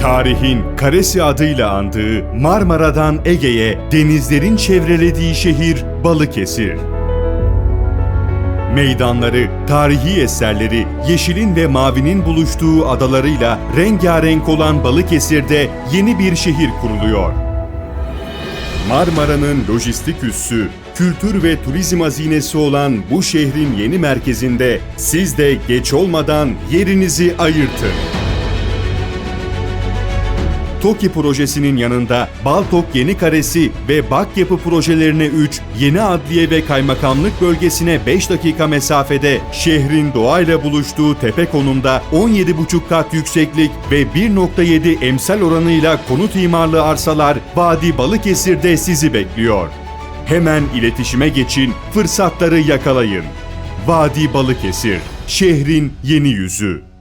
Tarihin Karesi adıyla andığı Marmara'dan Ege'ye denizlerin çevrelediği şehir Balıkesir. Meydanları, tarihi eserleri, yeşilin ve mavinin buluştuğu adalarıyla rengarenk olan Balıkesir'de yeni bir şehir kuruluyor. Marmara'nın lojistik üssü, kültür ve turizm hazinesi olan bu şehrin yeni merkezinde siz de geç olmadan yerinizi ayırtın. TOKİ projesinin yanında Baltok Yeni Karesi ve Bak Yapı projelerine 3, Yeni Adliye ve Kaymakamlık bölgesine 5 dakika mesafede şehrin doğayla buluştuğu tepe konumda 17,5 kat yükseklik ve 1.7 emsal oranıyla konut imarlı arsalar Vadi Balıkesir'de sizi bekliyor. Hemen iletişime geçin, fırsatları yakalayın. Vadi Balıkesir, şehrin yeni yüzü.